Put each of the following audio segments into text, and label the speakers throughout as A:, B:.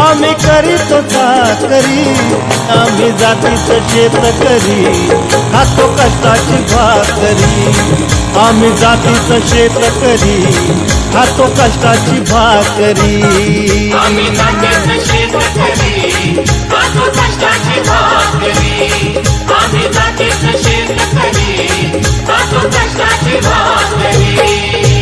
A: आम्ही करीतो चाकरी आम्ही जातीचं शेत करी खातो कष्टाची भाकरी. आम्ही जातीचं शेत करी खातो कष्टाची भाकरी.
B: आम्ही जातीचं शेतकरी खातो कष्टाची भाकरी. आम्ही जातीचं शेतकरी खातो कष्टाची भाकरी.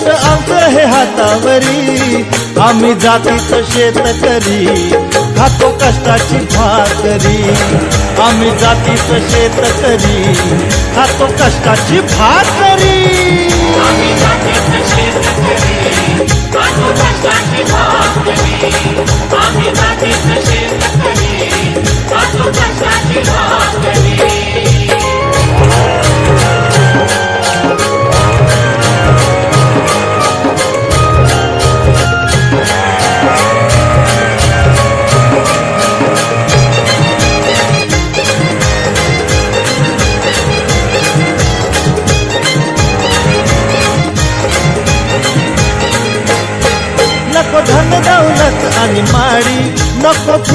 A: पोट आमचं हे हातावरी. आम्ही जातीचं शेत करी खातो कष्टाची भाकरी. आम्ही जातीचं शेत करी खातो कष्टाची भाकरी.
B: आम्ही जातीचं शेतकरी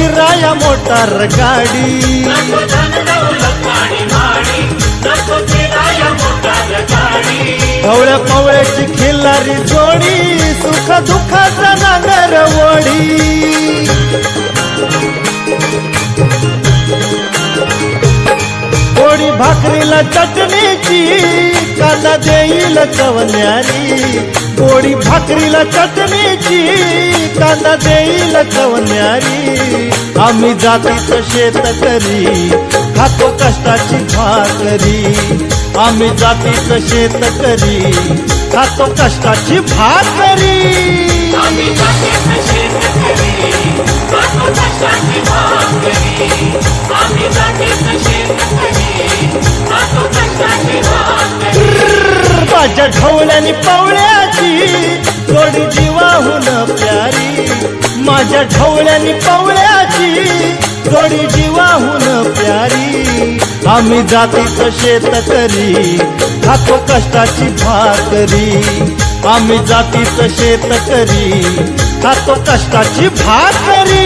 A: नको मोटार गाडी.
B: नको धन दौलत आणि माडी नको फिराया मोटार गाडी
A: पवळ्या पवळ्याची खिल्लारी जोडी सुख दुःखाचा नागर वडी. गोडी भाकरीला चटणीची कांदा देईल चवण्यारी गोडी भाकरीला चटणीची कांदा देईल कवन्यारी. आम्ही जातीचं शेत करी खातो कष्टाची भाकरी. आम्ही जातीचं शेत करी खातो कष्टाची भाकरी.
B: आम्ही जातीचं शेतकरी खातो कष्टाची भाकरी. आम्ही
A: माझ्या ढवळ्यानी पवळ्याची जोडी जीवाहून प्यारी. माझ्या ढवळ्यानी पवळ्याची जोडी जीवाहून प्यारी. आम्ही जातीच शेतकरी खातो कष्टाची भाकरी. आम्ही जातीच शेतकरी खातो कष्टाची भाकरी.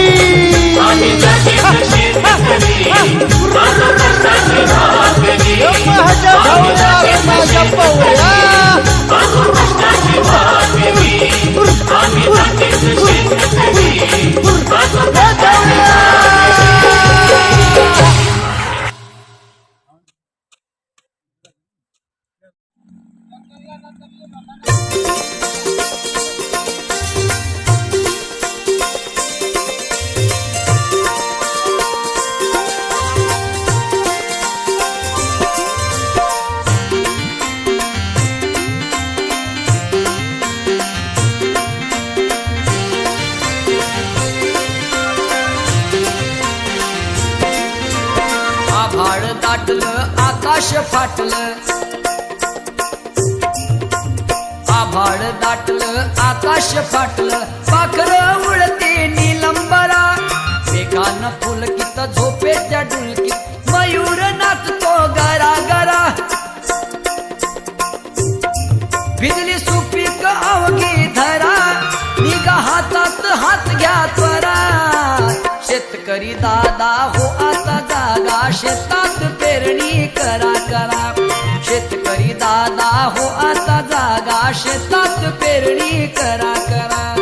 C: दाटलं आकाश फाटलं. आभाळ दाटलं आकाश फाटलं. पाखर उडते निलंबरा. वेगानं झोपे त्या डुलकीत. मयूर नाचतो गरा गरा भिजली सुपीक अवघी धरा. निघा हातात हात घ्या त्वरा. शेतकरी दादा हो आता जागा शेतात पेरणी करा करा. शेतकरी दादा हो आता जागा. शेतात पेरणी करा करा.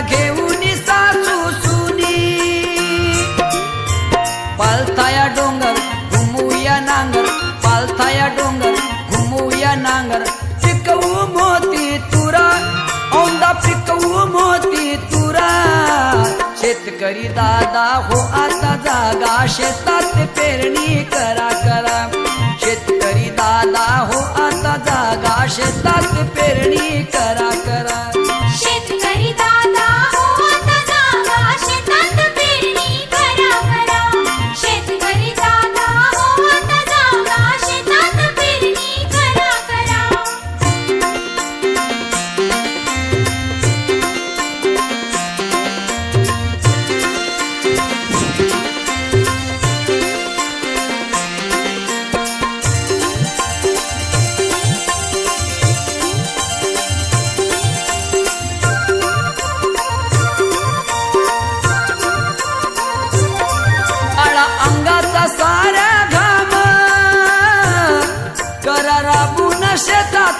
C: घेऊन सासू सुनी पालथाया डोंगर घुमूया नांगर पालथाया डोंगर घुमूया नांगर. पिकवू मोती तुरा औंदा पिकवू मोती तुरा. शेतकरी दादा हो आता जागा शेतात पेरणी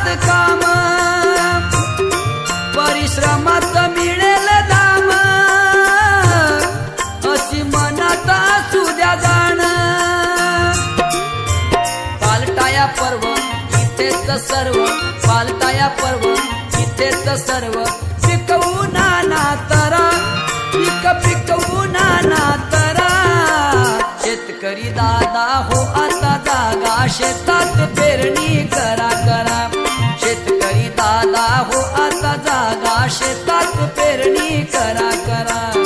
C: शेतात काम. परिश्रमात मिळेल दाम. अशी मनात असू द्या जाण. पालटाया पर्व इथेच सर्व. पालटाया पर्व इथेच सर्व. पिकवू नाना तरा. पिक पिकवू नाना तरा. शेतकरी दादा हो आता जागा. शेतात पेरणी करा करा. दादा हो आता जागा शेतात पेरणी करा करा.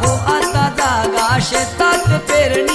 D: हो आता जागा शेतात पेरणी